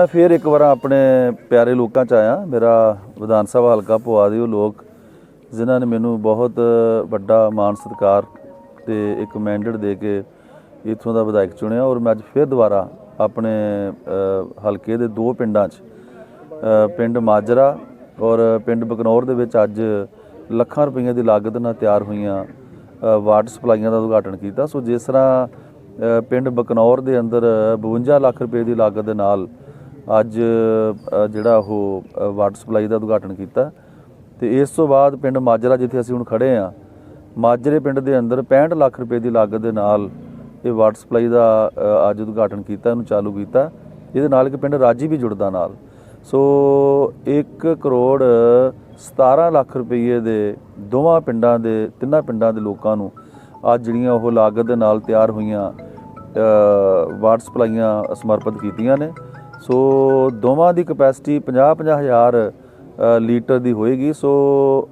ਮੈਂ ਫਿਰ ਇੱਕ ਵਾਰ ਆਪਣੇ ਪਿਆਰੇ ਲੋਕਾਂ ਚ ਆਇਆ। ਮੇਰਾ ਵਿਧਾਨ ਸਭਾ ਹਲਕਾ ਪੁਆ ਦੇ ਉਹ ਲੋਕ, ਜਿਨ੍ਹਾਂ ਨੇ ਮੈਨੂੰ ਬਹੁਤ ਵੱਡਾ ਮਾਣ ਸਤਿਕਾਰ ਤੇ ਇੱਕ ਮੈਂਡੇਟ ਦੇ ਕੇ ਇੱਥੋਂ ਦਾ ਵਿਧਾਇਕ ਚੁਣਿਆ ਔਰ ਮੈਂ ਅੱਜ ਫਿਰ ਦੁਬਾਰਾ ਆਪਣੇ ਹਲਕੇ ਦੇ ਦੋ ਪਿੰਡਾਂ 'ਚ ਪਿੰਡ ਮਾਜਰਾ ਔਰ ਪਿੰਡ ਬਕਨੌਰ ਦੇ ਵਿੱਚ ਅੱਜ ਲੱਖਾਂ ਰੁਪਈਆਂ ਦੀ ਲਾਗਤ ਨਾਲ ਤਿਆਰ ਹੋਈਆਂ ਵਾਟਰ ਸਪਲਾਈਆਂ ਦਾ ਉਦਘਾਟਨ ਕੀਤਾ। ਸੋ ਜਿਸ ਤਰ੍ਹਾਂ ਪਿੰਡ ਬਕਨੌਰ ਦੇ ਅੰਦਰ 52 ਲੱਖ ਰੁਪਏ ਦੀ ਲਾਗਤ ਦੇ ਨਾਲ ਅੱਜ ਜਿਹੜਾ ਉਹ ਵਾਟਰ ਸਪਲਾਈ ਦਾ ਉਦਘਾਟਨ ਕੀਤਾ। ਤੇ ਇਸ ਤੋਂ ਬਾਅਦ ਪਿੰਡ ਮਾਜਰਾ, ਜਿੱਥੇ ਅਸੀਂ ਹੁਣ ਖੜੇ ਆ, ਮਾਜਰੇ ਪਿੰਡ ਦੇ ਅੰਦਰ 65 ਲੱਖ ਰੁਪਏ ਦੀ ਲਾਗਤ ਦੇ ਨਾਲ ਇਹ ਵਾਟਰ ਸਪਲਾਈ ਦਾ ਅੱਜ ਉਦਘਾਟਨ ਕੀਤਾ, ਇਹਨੂੰ ਚਾਲੂ ਕੀਤਾ। ਇਹਦੇ ਨਾਲ ਇੱਕ ਪਿੰਡ ਰਾਜੀ ਵੀ ਜੁੜਦਾ ਨਾਲ। ਸੋ 1 ਕਰੋੜ 17 ਲੱਖ ਰੁਪਏ ਦੇ ਦੋਵਾਂ ਪਿੰਡਾਂ ਦੇ, ਤਿੰਨਾਂ ਪਿੰਡਾਂ ਦੇ ਲੋਕਾਂ ਨੂੰ ਅੱਜ ਜਿਹੜੀਆਂ ਉਹ ਲਾਗਤ ਦੇ ਨਾਲ ਤਿਆਰ ਹੋਈਆਂ ਵਾਟਰ ਸਪਲਾਈਆਂ ਸਮਰਪਿਤ ਕੀਤੀਆਂ ਨੇ। ਸੋ ਦੋਵਾਂ ਦੀ ਕਪੈਸਿਟੀ 50-50 ਹਜ਼ਾਰ ਲੀਟਰ ਦੀ ਹੋਏਗੀ। ਸੋ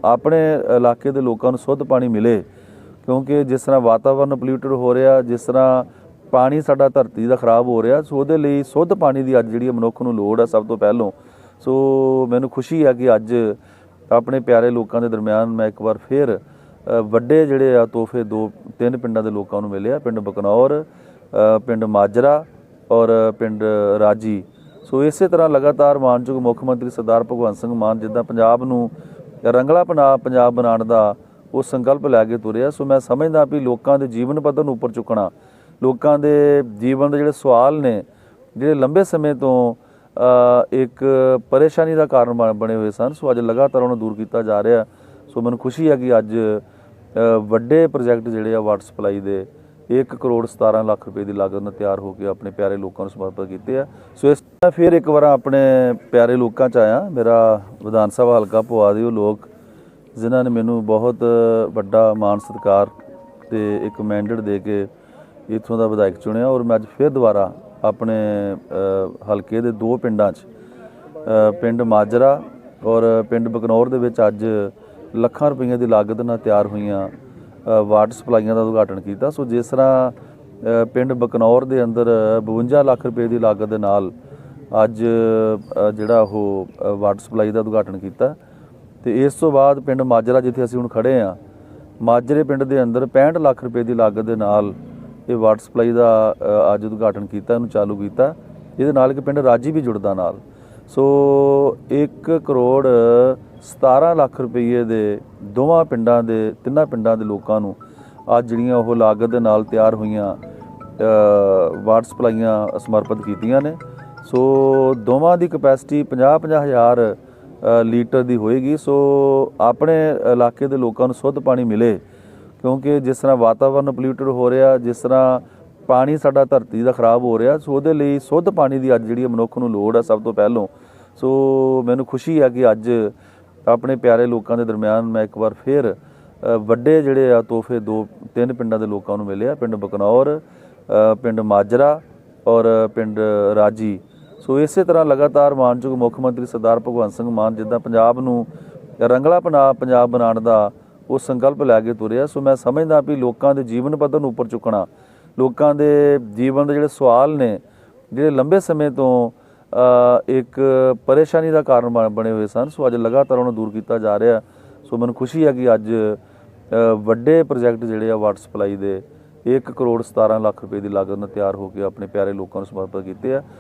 ਆਪਣੇ ਇਲਾਕੇ ਦੇ ਲੋਕਾਂ ਨੂੰ ਸ਼ੁੱਧ ਪਾਣੀ ਮਿਲੇ, ਕਿਉਂਕਿ ਜਿਸ ਤਰ੍ਹਾਂ ਵਾਤਾਵਰਨ ਪੋਲਿਊਟਡ ਹੋ ਰਿਹਾ, ਜਿਸ ਤਰ੍ਹਾਂ ਪਾਣੀ ਸਾਡਾ ਧਰਤੀ ਦਾ ਖਰਾਬ ਹੋ ਰਿਹਾ, ਸੋ ਉਹਦੇ ਲਈ ਸ਼ੁੱਧ ਪਾਣੀ ਦੀ ਅੱਜ ਜਿਹੜੀ ਮਨੁੱਖ ਨੂੰ ਲੋੜ ਹੈ ਸਭ ਤੋਂ ਪਹਿਲੋਂ। ਸੋ ਮੈਨੂੰ ਖੁਸ਼ੀ ਹੈ ਕਿ ਅੱਜ ਆਪਣੇ ਪਿਆਰੇ ਲੋਕਾਂ ਦੇ ਦਰਮਿਆਨ ਮੈਂ ਇੱਕ ਵਾਰ ਫੇਰ ਵੱਡੇ ਜਿਹੜੇ ਆ ਤੋਹਫੇ ਦੋ, ਤਿੰਨ ਪਿੰਡਾਂ ਦੇ ਲੋਕਾਂ ਨੂੰ ਮਿਲੇ ਆ। ਪਿੰਡ ਬਕਨੌਰ ਪਿੰਡ ਮਾਜਰਾ ਔਰ ਪਿੰਡ ਰਾਜੀ। ਸੋ ਇਸੇ ਤਰ੍ਹਾਂ ਲਗਾਤਾਰ ਮਾਨਯੋਗ ਮੁੱਖ ਮੰਤਰੀ ਸਰਦਾਰ ਭਗਵੰਤ ਸਿੰਘ ਮਾਨ ਜਿੱਦਾਂ ਪੰਜਾਬ ਨੂੰ ਰੰਗਲਾ ਪਨਾ ਪੰਜਾਬ ਬਣਾਉਣ ਦਾ ਉਹ ਸੰਕਲਪ ਲੈ ਕੇ ਤੁਰਿਆ। ਸੋ ਮੈਂ ਸਮਝਦਾ ਵੀ ਲੋਕਾਂ ਦੇ ਜੀਵਨ ਪੱਧਰ ਨੂੰ ਉੱਪਰ ਚੁੱਕਣਾ, ਲੋਕਾਂ ਦੇ ਜੀਵਨ ਦੇ ਜਿਹੜੇ ਸਵਾਲ ਨੇ, ਜਿਹੜੇ ਲੰਬੇ ਸਮੇਂ ਤੋਂ ਇੱਕ ਪਰੇਸ਼ਾਨੀ ਦਾ ਕਾਰਨ ਬਣ- ਬਣੇ ਹੋਏ ਸਨ, ਸੋ ਅੱਜ ਲਗਾਤਾਰ ਉਹਨੂੰ ਦੂਰ ਕੀਤਾ ਜਾ ਰਿਹਾ। ਸੋ ਮੈਨੂੰ ਖੁਸ਼ੀ ਹੈ ਕਿ ਅੱਜ ਵੱਡੇ ਪ੍ਰੋਜੈਕਟ ਜਿਹੜੇ ਆ ਵਾਟਰ ਸਪਲਾਈ ਦੇ 1 ਕਰੋੜ 17 ਲੱਖ ਰੁਪਏ ਦੀ ਲਾਗਤ ਨਾਲ ਤਿਆਰ ਹੋ ਕੇ ਆਪਣੇ ਪਿਆਰੇ ਲੋਕਾਂ ਨੂੰ ਸਮਰਪਿਤ ਕੀਤੇ ਆ। ਸੋ ਇਸ ਮੈਂ ਫਿਰ ਇੱਕ ਵਾਰ ਆਪਣੇ ਪਿਆਰੇ ਲੋਕਾਂ ਚ ਆਇਆ। ਮੇਰਾ ਵਿਧਾਨ ਸਭਾ ਹਲਕਾ ਪੁਆ ਦੇ ਉਹ ਲੋਕ, ਜਿਨ੍ਹਾਂ ਨੇ ਮੈਨੂੰ ਬਹੁਤ ਵੱਡਾ ਮਾਣ ਸਤਿਕਾਰ ਤੇ ਇੱਕ ਮੈਂਡੇਟ ਦੇ ਕੇ ਇੱਥੋਂ ਦਾ ਵਿਧਾਇਕ ਚੁਣਿਆ ਔਰ ਮੈਂ ਅੱਜ ਫਿਰ ਦੁਬਾਰਾ ਆਪਣੇ ਹਲਕੇ ਦੇ ਦੋ ਪਿੰਡਾਂ 'ਚ ਪਿੰਡ ਮਾਜਰਾ ਔਰ ਪਿੰਡ ਬਕਨੌਰ ਦੇ ਵਿੱਚ ਅੱਜ ਲੱਖਾਂ ਰੁਪਈਆਂ ਦੀ ਲਾਗਤ ਨਾਲ ਤਿਆਰ ਹੋਈਆਂ। ਵਾਟਰ ਸਪਲਾਈਆਂ ਦਾ ਉਦਘਾਟਨ ਕੀਤਾ। ਸੋ ਜਿਸ ਤਰ੍ਹਾਂ ਪਿੰਡ ਬਕਨੌਰ ਦੇ ਅੰਦਰ 52 ਲੱਖ ਰੁਪਏ ਦੀ ਲਾਗਤ ਦੇ ਨਾਲ ਅੱਜ ਜਿਹੜਾ ਉਹ ਵਾਟਰ ਸਪਲਾਈ ਦਾ ਉਦਘਾਟਨ ਕੀਤਾ। ਤੇ ਇਸ ਤੋਂ ਬਾਅਦ ਪਿੰਡ ਮਾਜਰਾ, ਜਿੱਥੇ ਅਸੀਂ ਹੁਣ ਖੜੇ ਆ, ਮਾਜਰੇ ਪਿੰਡ ਦੇ ਅੰਦਰ 65 ਲੱਖ ਰੁਪਏ ਦੀ ਲਾਗਤ ਦੇ ਨਾਲ ਇਹ ਵਾਟਰ ਸਪਲਾਈ ਦਾ ਅੱਜ ਉਦਘਾਟਨ ਕੀਤਾ, ਇਹਨੂੰ ਚਾਲੂ ਕੀਤਾ। ਇਹਦੇ ਨਾਲ ਕਿ ਪਿੰਡ ਰਾਜੀ ਵੀ ਜੁੜਦਾ ਨਾਲ। ਸੋ 1 ਕਰੋੜ 17 ਲੱਖ ਰੁਪਏ ਦੇ ਦੋਵਾਂ ਪਿੰਡਾਂ ਦੇ, ਤਿੰਨਾਂ ਪਿੰਡਾਂ ਦੇ ਲੋਕਾਂ ਨੂੰ ਅੱਜ ਜਿਹੜੀਆਂ ਉਹ ਲਾਗਤ ਦੇ ਨਾਲ ਤਿਆਰ ਹੋਈਆਂ ਵਾਟਰ ਸਪਲਾਈਆਂ ਸਮਰਪਿਤ ਕੀਤੀਆਂ ਨੇ। ਸੋ ਦੋਵਾਂ ਦੀ ਕਪੈਸਿਟੀ 50-50 ਹਜ਼ਾਰ ਲੀਟਰ ਦੀ ਹੋਏਗੀ। ਸੋ ਆਪਣੇ ਇਲਾਕੇ ਦੇ ਲੋਕਾਂ ਨੂੰ ਸ਼ੁੱਧ ਪਾਣੀ ਮਿਲੇ, ਕਿਉਂਕਿ ਜਿਸ ਤਰ੍ਹਾਂ ਵਾਤਾਵਰਨ ਪੋਲਿਊਟਡ ਹੋ ਰਿਹਾ, ਜਿਸ ਤਰ੍ਹਾਂ ਪਾਣੀ ਸਾਡਾ ਧਰਤੀ ਦਾ ਖਰਾਬ ਹੋ ਰਿਹਾ, ਸੋ ਉਹਦੇ ਲਈ ਸ਼ੁੱਧ ਪਾਣੀ ਦੀ ਅੱਜ ਜਿਹੜੀ ਮਨੁੱਖ ਨੂੰ ਲੋੜ ਹੈ ਸਭ ਤੋਂ ਪਹਿਲੋਂ। ਸੋ ਮੈਨੂੰ ਖੁਸ਼ੀ ਹੈ ਕਿ ਅੱਜ ਆਪਣੇ ਪਿਆਰੇ ਲੋਕਾਂ ਦੇ ਦਰਮਿਆਨ ਮੈਂ ਇੱਕ ਵਾਰ ਫੇਰ ਵੱਡੇ ਜਿਹੜੇ ਆ ਤੋਹਫੇ ਦੋ, ਤਿੰਨ ਪਿੰਡਾਂ ਦੇ ਲੋਕਾਂ ਨੂੰ ਮਿਲੇ ਆ, ਪਿੰਡ ਬਕਨੌਰ ਪਿੰਡ ਮਾਜਰਾ ਔਰ ਪਿੰਡ ਰਾਜੀ। ਸੋ ਇਸੇ ਤਰ੍ਹਾਂ ਲਗਾਤਾਰ ਮਾਨਯੋਗ ਮੁੱਖ ਮੰਤਰੀ ਸਰਦਾਰ ਭਗਵੰਤ ਸਿੰਘ ਮਾਨ ਜਿੱਦਾਂ ਪੰਜਾਬ ਨੂੰ ਰੰਗਲਾ ਪਨਾ ਪੰਜਾਬ ਬਣਾਉਣ ਦਾ ਉਹ ਸੰਕਲਪ ਲੈ ਕੇ ਤੁਰਿਆ, ਸੋ ਮੈਂ ਸਮਝਦਾ ਵੀ ਲੋਕਾਂ ਦੇ ਜੀਵਨ ਪੱਧਰ ਨੂੰ ਉੱਪਰ ਚੁੱਕਣਾ ਲੋਕਾਂ ਦੇ ਜੀਵਨ ਦੇ ਜਿਹੜੇ ਸਵਾਲ ਨੇ, ਜਿਹੜੇ ਲੰਬੇ ਸਮੇਂ ਤੋਂ ਇੱਕ ਪਰੇਸ਼ਾਨੀ ਦਾ ਕਾਰਨ ਬਣ- ਬਣੇ ਹੋਏ ਸਨ, ਸੋ ਅੱਜ ਲਗਾਤਾਰ ਉਹਨੂੰ ਦੂਰ ਕੀਤਾ ਜਾ ਰਿਹਾ। ਸੋ ਮੈਨੂੰ ਖੁਸ਼ੀ ਹੈ ਕਿ ਅੱਜ ਵੱਡੇ ਪ੍ਰੋਜੈਕਟ ਜਿਹੜੇ ਆ ਵਾਟਰ ਸਪਲਾਈ ਦੇ 1 ਕਰੋੜ 17 ਲੱਖ ਰੁਪਏ ਦੀ ਲਾਗਤ ਨਾਲ ਤਿਆਰ ਹੋ ਕੇ ਆਪਣੇ ਪਿਆਰੇ ਲੋਕਾਂ ਨੂੰ ਸਮਰਪਿਤ ਕੀਤੇ ਆ।